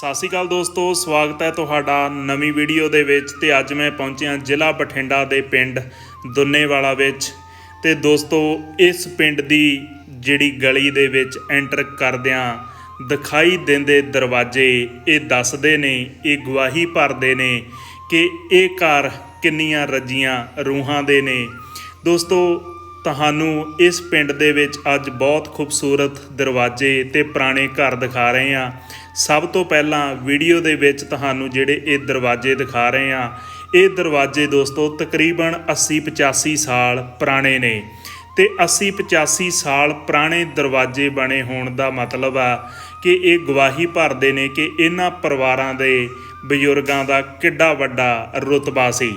ਸਤਿ ਸ਼੍ਰੀ ਅਕਾਲ ਦੋਸਤੋ, ਸਵਾਗਤ ਹੈ ਤੁਹਾਡਾ ਨਵੀਂ ਵੀਡੀਓ ਦੇ ਵਿੱਚ ਤੇ ਅੱਜ ਮੈਂ ਪਹੁੰਚਿਆ ਜ਼ਿਲ੍ਹਾ ਬਠਿੰਡਾ ਦੇ ਪਿੰਡ ਦੁੰਨੇਵਾਲਾ ਵਿੱਚ। ਤੇ ਦੋਸਤੋ, ਇਸ ਪਿੰਡ ਦੀ ਜਿਹੜੀ ਗਲੀ ਦੇ ਵਿੱਚ ਐਂਟਰ ਕਰਦਿਆਂ ਦਿਖਾਈ ਦਿੰਦੇ ਦਰਵਾਜ਼ੇ, ਇਹ ਦੱਸਦੇ ਨੇ, ਇਹ ਗਵਾਹੀ ਭਰਦੇ ਨੇ ਕਿ ਇਹ ਘਰ ਕਿੰਨੀਆਂ ਰੱਜੀਆਂ ਰੂਹਾਂ ਦੇ ਨੇ। ਦੋਸਤੋ, ਤੁਹਾਨੂੰ ਇਸ ਪਿੰਡ ਦੇ ਵਿੱਚ ਅੱਜ ਬਹੁਤ ਖੂਬਸੂਰਤ ਦਰਵਾਜ਼ੇ ਤੇ ਪੁਰਾਣੇ ਘਰ ਦਿਖਾ ਰਹੇ ਹਾਂ। ਸਭ ਤੋਂ ਪਹਿਲਾਂ ਵੀਡੀਓ ਦੇ ਵਿੱਚ ਤੁਹਾਨੂੰ ਜਿਹੜੇ ਇਹ ਦਰਵਾਜ਼ੇ ਦਿਖਾ ਰਹੇ ਹਾਂ, ਇਹ ਦਰਵਾਜ਼ੇ ਦੋਸਤੋ ਤਕਰੀਬਨ 80 85 ਸਾਲ ਪੁਰਾਣੇ ਨੇ ਤੇ 80 85 ਸਾਲ ਪੁਰਾਣੇ ਦਰਵਾਜ਼ੇ ਬਣੇ ਹੋਣ ਦਾ ਮਤਲਬ ਆ ਕਿ ਇਹ ਗਵਾਹੀ ਭਰਦੇ ਨੇ ਕਿ ਇਹਨਾਂ ਪਰਿਵਾਰਾਂ ਦੇ ਬਜ਼ੁਰਗਾਂ ਦਾ ਕਿੱਡਾ ਵੱਡਾ ਰੁਤਬਾ ਸੀ।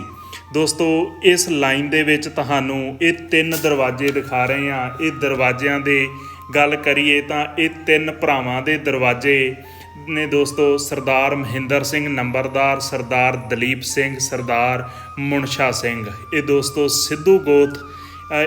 ਦੋਸਤੋ, ਇਸ ਲਾਈਨ ਦੇ ਵਿੱਚ ਤੁਹਾਨੂੰ ਇਹ ਤਿੰਨ ਦਰਵਾਜ਼ੇ ਦਿਖਾ ਰਹੇ ਹਾਂ। ਇਹ ਦਰਵਾਜ਼ਿਆਂ ਦੇ ਗੱਲ ਕਰੀਏ ਤਾਂ ਇਹ ਤਿੰਨ ਭਰਾਵਾਂ ਦੇ ਦਰਵਾਜ਼ੇ ਨੇ ਦੋਸਤੋ, ਸਰਦਾਰ ਮਹਿੰਦਰ ਸਿੰਘ ਨੰਬਰਦਾਰ, ਸਰਦਾਰ ਦਲੀਪ ਸਿੰਘ, ਸਰਦਾਰ ਮੁਨਸ਼ਾ ਸਿੰਘ। ਇਹ ਦੋਸਤੋ ਸਿੱਧੂ ਗੋਤ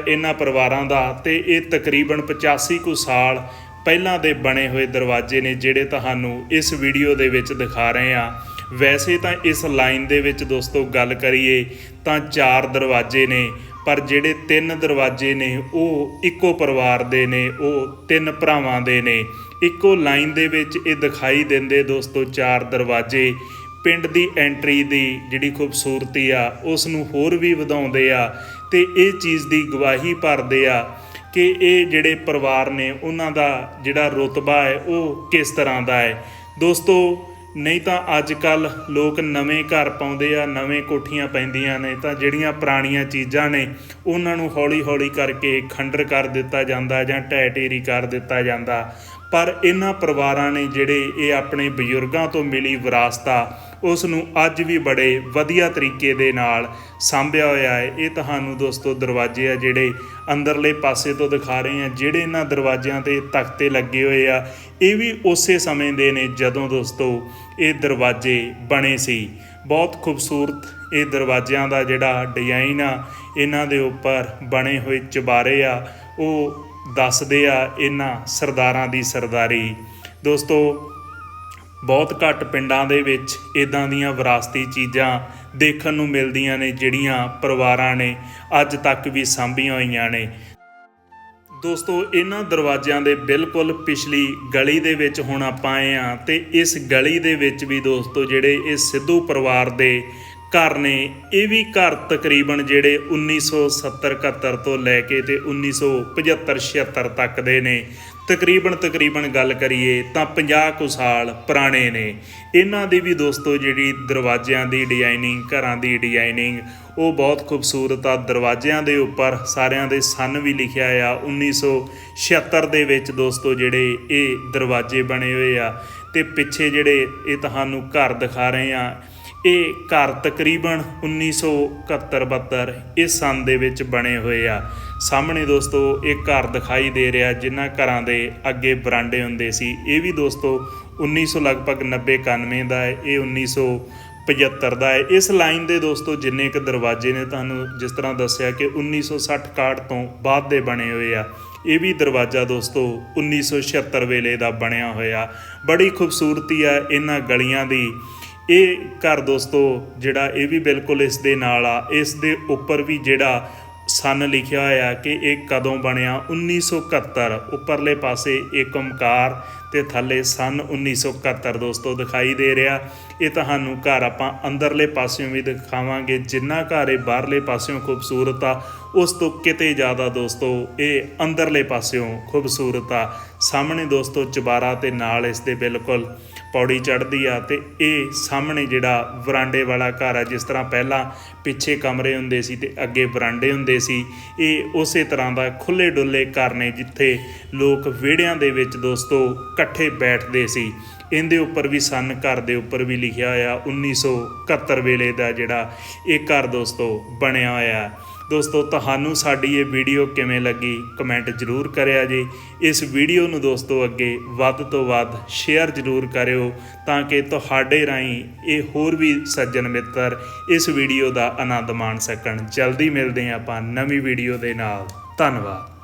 ਇਹਨਾਂ ਪਰਿਵਾਰਾਂ ਦਾ ਤੇ ਇਹ ਤਕਰੀਬਨ 85 ਕੁ ਸਾਲ ਪਹਿਲਾਂ ਦੇ ਬਣੇ ਹੋਏ ਦਰਵਾਜ਼ੇ ਨੇ ਜਿਹੜੇ ਤੁਹਾਨੂੰ ਇਸ ਵੀਡੀਓ ਦੇ ਵਿੱਚ ਦਿਖਾ ਰਹੇ ਹਾਂ। ਵੈਸੇ ਤਾਂ ਇਸ ਲਾਈਨ ਦੇ ਵਿੱਚ ਦੋਸਤੋ ਗੱਲ ਕਰੀਏ ਤਾਂ ਚਾਰ ਦਰਵਾਜ਼ੇ ਨੇ, ਪਰ ਜਿਹੜੇ ਤਿੰਨ ਦਰਵਾਜ਼ੇ ਨੇ ਉਹ ਇੱਕੋ ਪਰਿਵਾਰ ਦੇ ਨੇ, ਉਹ ਤਿੰਨ ਭਰਾਵਾਂ ਦੇ ਨੇ। ਇੱਕੋ ਲਾਈਨ ਦੇ ਵਿੱਚ ਇਹ ਦਿਖਾਈ ਦਿੰਦੇ ਦੋਸਤੋ ਚਾਰ ਦਰਵਾਜ਼ੇ। ਪਿੰਡ ਦੀ ਐਂਟਰੀ ਦੀ ਜਿਹੜੀ ਖੂਬਸੂਰਤੀ ਆ, ਉਸ ਨੂੰ ਹੋਰ ਵੀ ਵਧਾਉਂਦੇ ਆ ਤੇ ਇਹ ਚੀਜ਼ ਦੀ ਗਵਾਹੀ ਭਰਦੇ ਆ ਕਿ ਇਹ ਜਿਹੜੇ ਪਰਿਵਾਰ ਨੇ, ਉਹਨਾਂ ਦਾ ਜਿਹੜਾ ਰੁਤਬਾ ਹੈ, ਉਹ ਕਿਸ ਤਰ੍ਹਾਂ ਦਾ ਹੈ। ਦੋਸਤੋ, ਨਹੀਂ ਤਾਂ ਅੱਜ ਕੱਲ ਲੋਕ ਨਵੇਂ ਘਰ ਪਾਉਂਦੇ ਆ, ਨਵੇਂ ਕੋਠੀਆਂ ਪੈਂਦੀਆਂ ਨੇ, ਤਾਂ ਜਿਹੜੀਆਂ ਪੁਰਾਣੀਆਂ ਚੀਜ਼ਾਂ ਨੇ, ਉਹਨਾਂ ਨੂੰ ਹੌਲੀ-ਹੌਲੀ ਕਰਕੇ ਖੰਡਰ ਕਰ ਦਿੱਤਾ ਜਾਂਦਾ ਜਾਂ ਢਹਿ ਢੇਰੀ ਕਰ ਦਿੱਤਾ ਜਾਂਦਾ। ਪਰ ਇਹਨਾਂ ਪਰਿਵਾਰਾਂ ਨੇ ਜਿਹੜੇ ਇਹ ਆਪਣੇ ਬਜ਼ੁਰਗਾਂ ਤੋਂ ਮਿਲੀ ਵਿਰਾਸਤਾ, ਉਸ ਨੂੰ ਅੱਜ ਵੀ ਬੜੇ ਵਧੀਆ ਤਰੀਕੇ ਦੇ ਨਾਲ ਸਾਂਭਿਆ ਹੋਇਆ ਹੈ। ਇਹ ਤੁਹਾਨੂੰ ਦੋਸਤੋ ਦਰਵਾਜ਼ੇ ਆ ਜਿਹੜੇ ਅੰਦਰਲੇ ਪਾਸੇ ਤੋਂ ਦਿਖਾ ਰਹੇ ਆ, ਜਿਹੜੇ ਇਹਨਾਂ ਦਰਵਾਜ਼ਿਆਂ ਤੇ ਤਖਤੇ ਲੱਗੇ ਹੋਏ ਆ। ਇਹ ਵੀ ਉਸੇ ਸਮੇਂ ਦੇ ਨੇ ਜਦੋਂ ਦੋਸਤੋ ਇਹ ਦਰਵਾਜ਼ੇ ਬਣੇ ਸੀ। ਬਹੁਤ ਖੂਬਸੂਰਤ ਇਹ ਦਰਵਾਜ਼ਿਆਂ ਦਾ ਜਿਹੜਾ ਡਿਜ਼ਾਈਨ ਆ, ਇਹਨਾਂ ਦੇ ਉੱਪਰ ਬਣੇ ਹੋਏ ਚਬਾਰੇ ਆ, ਉਹ ਦੱਸਦੇ ਆ ਇਹਨਾਂ ਸਰਦਾਰਾਂ ਦੀ ਸਰਦਾਰੀ। ਦੋਸਤੋ, ਬਹੁਤ ਘੱਟ ਪਿੰਡਾਂ ਦੇ ਵਿੱਚ ਇਦਾਂ ਦੀਆਂ ਵਿਰਾਸਤੀ ਚੀਜ਼ਾਂ ਦੇਖਣ ਨੂੰ ਮਿਲਦੀਆਂ ਨੇ, ਜਿਹੜੀਆਂ ਪਰਿਵਾਰਾਂ ਨੇ ਅੱਜ ਤੱਕ ਵੀ ਸਾਂਭੀਆਂ ਹੋਈਆਂ ਨੇ। ਦੋਸਤੋ, ਇਹਨਾਂ ਦਰਵਾਜ਼ਿਆਂ ਦੇ ਬਿਲਕੁਲ ਪਿਛਲੀ ਗਲੀ ਦੇ ਵਿੱਚ ਹੁਣ ਆਪਾਂ ਆਏ ਆ ਤੇ ਇਸ ਗਲੀ ਦੇ ਵਿੱਚ ਵੀ ਦੋਸਤੋ, ਜਿਹੜੇ ਇਹ ਸਿੱਧੂ ਪਰਿਵਾਰ ਦੇ ਘਰ ਨੇ, ਇਹ ਵੀ ਘਰ ਤਕਰੀਬਨ ਜਿਹੜੇ 1970 71 ਤੋਂ ਲੈ ਕੇ ਤੇ 1975 76 ਤੱਕ ਦੇ ਨੇ। ਤਕਰੀਬਨ ਤਕਰੀਬਨ ਗੱਲ ਕਰੀਏ ਤਾਂ 50 ਕੁ ਸਾਲ ਪੁਰਾਣੇ ਨੇ। ਇਹਨਾਂ ਦੀ ਵੀ ਦੋਸਤੋ ਜਿਹੜੀ ਦਰਵਾਜ਼ਿਆਂ ਦੀ ਡਿਜ਼ਾਈਨਿੰਗ ਘਰਾਂ ਦੀ ਡਿਜ਼ਾਈਨਿੰਗ ਉਹ ਬਹੁਤ ਖੂਬਸੂਰਤ ਆ। ਦਰਵਾਜ਼ਿਆਂ ਦੇ ਉੱਪਰ ਸਾਰਿਆਂ ਦੇ ਸਨ ਵੀ ਲਿਖਿਆ ਆ। 1976 ਦੇ ਵਿੱਚ ਦੋਸਤੋ ਜਿਹੜੇ ਇਹ ਦਰਵਾਜ਼ੇ ਬਣੇ ਹੋਏ ਆ। ਤੇ ਪਿੱਛੇ ਜਿਹੜੇ ਇਹ ਤੁਹਾਨੂੰ ਘਰ ਦਿਖਾ ਰਹੇ ਆ ਇਹ ਘਰ ਤਕਰੀਬਨ 1971 ਇਸ ਸੰਨ ਦੇ ਵਿੱਚ ਬਣੇ ਹੋਏ ਆ। ਸਾਹਮਣੇ ਦੋਸਤੋ, ਇਹ ਘਰ ਦਿਖਾਈ ਦੇ ਰਿਹਾ, ਜਿਨ੍ਹਾਂ ਘਰਾਂ ਦੇ ਅੱਗੇ ਬਰਾਂਡੇ ਹੁੰਦੇ ਸੀ। ਇਹ ਵੀ ਦੋਸਤੋ 1900 ਲਗਭਗ 90 91 ਦਾ ਹੈ, ਇਹ 1975 ਦਾ ਹੈ। ਇਸ ਲਾਈਨ ਦੇ ਦੋਸਤੋ, ਜਿੰਨੇ ਕ ਦਰਵਾਜ਼ੇ ਨੇ ਤੁਹਾਨੂੰ ਜਿਸ ਤਰ੍ਹਾਂ ਦੱਸਿਆ ਕਿ 1960 61 ਤੋਂ ਬਾਅਦ ਦੇ ਬਣੇ ਹੋਏ ਆ। ਇਹ ਵੀ ਦਰਵਾਜ਼ਾ ਦੋਸਤੋ 1976 ਵੇਲੇ ਦਾ ਬਣਿਆ ਹੋਇਆ। ਬੜੀ ਖੂਬਸੂਰਤੀ ਆ ਇਹਨਾਂ ਗਲੀਆਂ ਦੀ। ਇਹ ਘਰ ਦੋਸਤੋ, ਜਿਹੜਾ ਇਹ ਵੀ ਬਿਲਕੁਲ ਇਸ ਦੇ ਨਾਲ ਆ, ਇਸ ਦੇ ਉੱਪਰ ਵੀ ਜਿਹੜਾ ਸਨ ਲਿਖਿਆ ਹੋਇਆ ਕਿ ਇਹ ਕਦੋਂ ਬਣਿਆ? 1971 ਉੱਪਰਲੇ ਪਾਸੇ ਏਕ ਓਮਕਾਰ ਤੇ ਥੱਲੇ ਸਨ 1971 ਦੋਸਤੋ, ਦਿਖਾਈ ਦੇ ਰਿਹਾ। ਇਹ ਤੁਹਾਨੂੰ ਘਰ ਆਪਾਂ ਅੰਦਰਲੇ ਪਾਸਿਓਂ ਵੀ ਦਿਖਾਵਾਂਗੇ, ਜਿੰਨਾ ਘਰ ਇਹ ਬਾਹਰਲੇ ਪਾਸਿਓਂ ਖੂਬਸੂਰਤ ਆ, ਉਸ ਤੋਂ ਕਿਤੇ ਜ਼ਿਆਦਾ ਦੋਸਤੋ, ਇਹ ਅੰਦਰਲੇ ਪਾਸਿਓਂ ਖੂਬਸੂਰਤ ਆ। ਸਾਹਮਣੇ ਦੋਸਤੋ, ਚਬਾਰਾ ਤੇ ਨਾਲ ਇਸ ਦੇ ਬਿਲਕੁਲ ਪੌੜੀ ਚੜ੍ਹਦੀ ਆ ਤੇ ਇਹ ਸਾਹਮਣੇ ਜਿਹੜਾ ਵਰਾਂਡੇ ਵਾਲਾ ਘਰ ਆ, ਜਿਸ ਤਰ੍ਹਾਂ ਪਹਿਲਾਂ ਪਿੱਛੇ ਕਮਰੇ ਹੁੰਦੇ ਸੀ ਤੇ ਅੱਗੇ ਵਰਾਂਡੇ ਹੁੰਦੇ ਸੀ, ਇਹ ਉਸੇ ਤਰ੍ਹਾਂ ਦਾ ਖੁੱਲੇ ਡੁੱਲੇ ਘਰ ਨੇ ਜਿੱਥੇ ਲੋਕ ਵਿਹੜਿਆਂ ਦੇ ਵਿੱਚ ਦੋਸਤੋ ਇਕੱਠੇ ਬੈਠਦੇ ਸੀ। ਇਹਦੇ ਉੱਪਰ ਵੀ ਸਨ, ਘਰ ਦੇ ਉੱਪਰ ਵੀ ਲਿਖਿਆ ਹੋਇਆ 1971 ਵੇਲੇ ਦਾ ਜਿਹੜਾ ਇਹ ਘਰ ਦੋਸਤੋ ਬਣਿਆ ਹੋਇਆ। ਦੋਸਤੋ, ਤੁਹਾਨੂੰ ਸਾਡੀ ਇਹ ਵੀਡੀਓ ਕਿਵੇਂ ਲੱਗੀ ਕਮੈਂਟ ਜ਼ਰੂਰ ਕਰਿਆ ਜੀ। ਇਸ ਵੀਡੀਓ ਨੂੰ ਦੋਸਤੋ, ਅੱਗੇ ਵੱਧ ਤੋਂ ਵੱਧ ਸ਼ੇਅਰ ਜ਼ਰੂਰ ਕਰਿਓ ਤਾਂ ਕਿ ਤੁਹਾਡੇ ਰਾਹੀਂ ਇਹ ਹੋਰ ਵੀ ਸੱਜਣ ਮਿੱਤਰ ਇਸ ਵੀਡੀਓ ਦਾ ਆਨੰਦ ਮਾਣ ਸਕਣ। ਜਲਦੀ ਮਿਲਦੇ ਹਾਂ ਆਪਾਂ ਨਵੀਂ ਵੀਡੀਓ ਦੇ ਨਾਲ। ਧੰਨਵਾਦ।